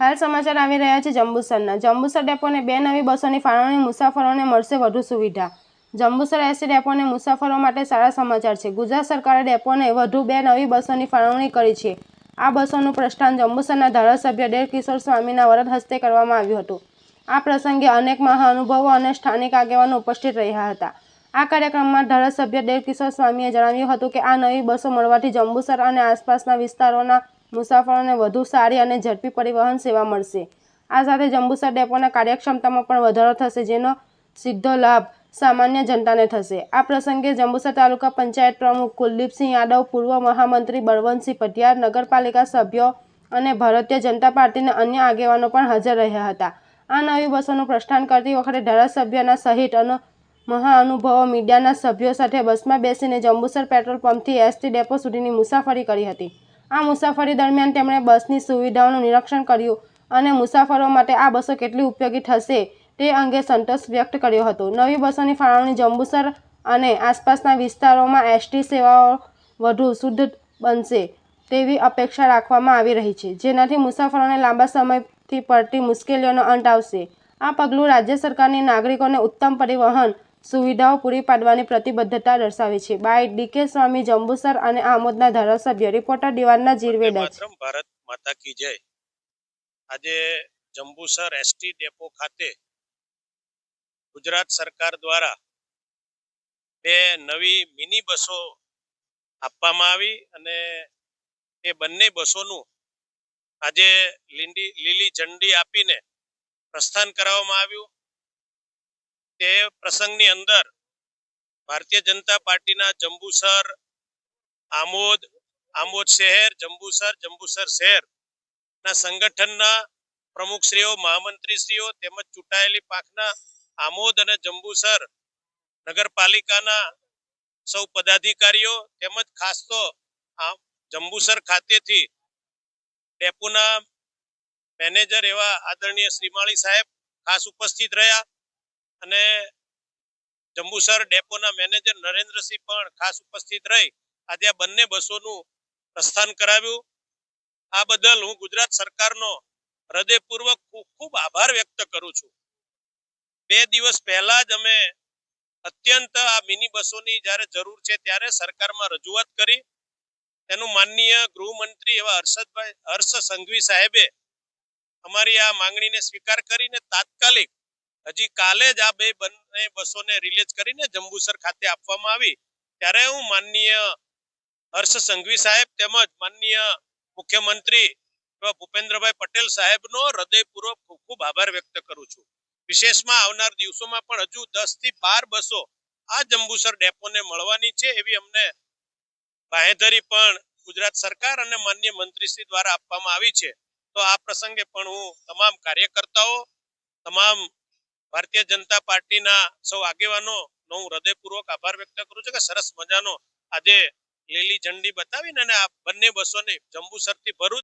હાલ સમાચાર આવી રહ્યા છે જંબુસરના. જંબુસર ડેપોને બે નવી બસોની ફાળવણી મુસાફરોને મળશે વધુ સુવિધા. જંબુસર એસી ડેપોને મુસાફરો માટે સારા સમાચાર છે. ગુજરાત સરકારે ડેપોને વધુ બે નવી બસોની ફાળવણી કરી છે. આ બસોનું પ્રસ્થાન જંબુસરના ધારાસભ્ય ડેર કિશોર સ્વામીના વરદ હસ્તે કરવામાં આવ્યું હતું. આ પ્રસંગે અનેક મહાનુભાવો અને સ્થાનિક આગેવાનો ઉપસ્થિત રહ્યા હતા. આ કાર્યક્રમમાં ધારાસભ્ય દેવ કિશોર સ્વામીએ જણાવ્યું હતું કે આ નવી બસો મળવાથી જંબુસર અને આસપાસના વિસ્તારોના મુસાફરોને વધુ સારી અને ઝડપી પરિવહન સેવા મળશે. આ સાથે જંબુસર ડેપોના કાર્યક્ષમતામાં પણ વધારો થશે, જેનો સીધો લાભ સામાન્ય જનતાને થશે. આ પ્રસંગે જંબુસર તાલુકા પંચાયત પ્રમુખ કુલદીપસિંહ યાદવ, પૂર્વ મહામંત્રી બળવંતસિંહ પટિયાર, નગરપાલિકા સભ્યો અને ભારતીય જનતા પાર્ટીના અન્ય આગેવાનો પણ હાજર રહ્યા હતા. આ નવી બસોનું પ્રસ્થાન કરતી વખતે ધારાસભ્યના સહિત અને મહાઅનુભવો મીડિયાના સભ્યો સાથે બસમાં બેસીને જંબુસર પેટ્રોલ પંપથી એસટી ડેપો સુધીની મુસાફરી કરી હતી. આ મુસાફરી દરમિયાન તેમણે બસની સુવિધાઓનું નિરીક્ષણ કર્યું અને મુસાફરો માટે આ બસો કેટલી ઉપયોગી થશે તે અંગે સંતોષ વ્યક્ત કર્યો હતો. નવી બસોની ફાળવણી જંબુસર અને આસપાસના વિસ્તારોમાં એસટી સેવાઓ વધુ શુદ્ધ બનશે તેવી અપેક્ષા રાખવામાં આવી રહી છે, જેનાથી મુસાફરોને લાંબા સમયથી પડતી મુશ્કેલીઓનો અંત આવશે. આ પગલું રાજ્ય સરકારની નાગરિકોને ઉત્તમ પરિવહન સુવિધાઓ પૂરી પાડવાની પ્રતિબદ્ધતા દર્શાવી છે. બાય ડીકે સ્વામી, જંબુસર અને આમોદના ધારાસભ્ય, રિપોર્ટર દિવાનના જીરવેડા ભારત માતા કી જય. આજે જંબુસર એસટી ડેપો ખાતે ગુજરાત સરકાર દ્વારા બે નવી મિની બસો આપવામાં આવી અને એ બંને બસોનું આજે લીંડી લીલી ઝંડી આપીને પ્રસ્થાન કરાવવામાં આવ્યું. તે પ્રસંગની અંદર ભારતીય જનતા પાર્ટીના જંબુસર આમોદ આમોદ શહેર, જંબુસર જંબુસર શહેર ના સંગઠનના પ્રમુખશ્રીઓ, મહામંત્રીશ્રીઓ તેમજ ચૂંટાયેલી પાંખના આમોદ અને જંબુસર નગરપાલિકાના સૌ પદાધિકારીઓ તેમજ ખાસ તો જંબુસર ખાતેથી ડેપોના મેનેજર એવા આદરણીય શ્રીમાળી સાહેબ ખાસ ઉપસ્થિત રહ્યા. અને જંબુસર ડેપોના મેનેજર નરેન્દ્રસિંહ પણ ખાસ ઉપસ્થિત રહી. આજે આ બંને બસોનું પ્રસ્થાન કરાવ્યું. આ બદલ હું ગુજરાત સરકારનો હૃદયપૂર્વક ખૂબ ખૂબ આભાર વ્યક્ત કરું છું. બે દિવસ પહેલા જ અમે અત્યંત આ મિની બસોની જ્યારે જરૂર છે ત્યારે સરકારમાં રજૂઆત કરી. તેનું માનનીય ગૃહમંત્રી એવા હર્ષદભાઈ, હર્ષ સંઘવી સાહેબે અમારી આ માંગણીને સ્વીકાર કરીને તાત્કાલિક હજી કાલે જ આ બે બંને બસોને રિલીઝ કરીને જંબુસર ખાતે આપવામાં આવી. ત્યારે હું માનનીય હર્ષ સંઘવી સાહેબ તેમજ માનનીય મુખ્યમંત્રી ભૂપેન્દ્રભાઈ પટેલ સાહેબનો હૃદયપૂર્વક ખૂબ ખૂબ આભાર વ્યક્ત કરું છું. વિશેષમાં આવનાર દિવસોમાં પણ હજુ દસથી બાર બસો આ જંબુસર ડેપોને મળવાની છે એવી અમને બાહેધરી પણ ગુજરાત સરકાર અને માન્ય મંત્રીશ્રી દ્વારા આપવામાં આવી છે. તો આ પ્રસંગે પણ હું તમામ કાર્યકર્તાઓ, તમામ ભારતીય જનતા પાર્ટીના સૌ આગેવાનો નો હું હૃદયપૂર્વક આભાર વ્યક્ત કરું છું કે સરસ મજાનો આજે લીલી ઝંડી બતાવીને અને આ બંને બસોને જંબુસરથી ભરૂચ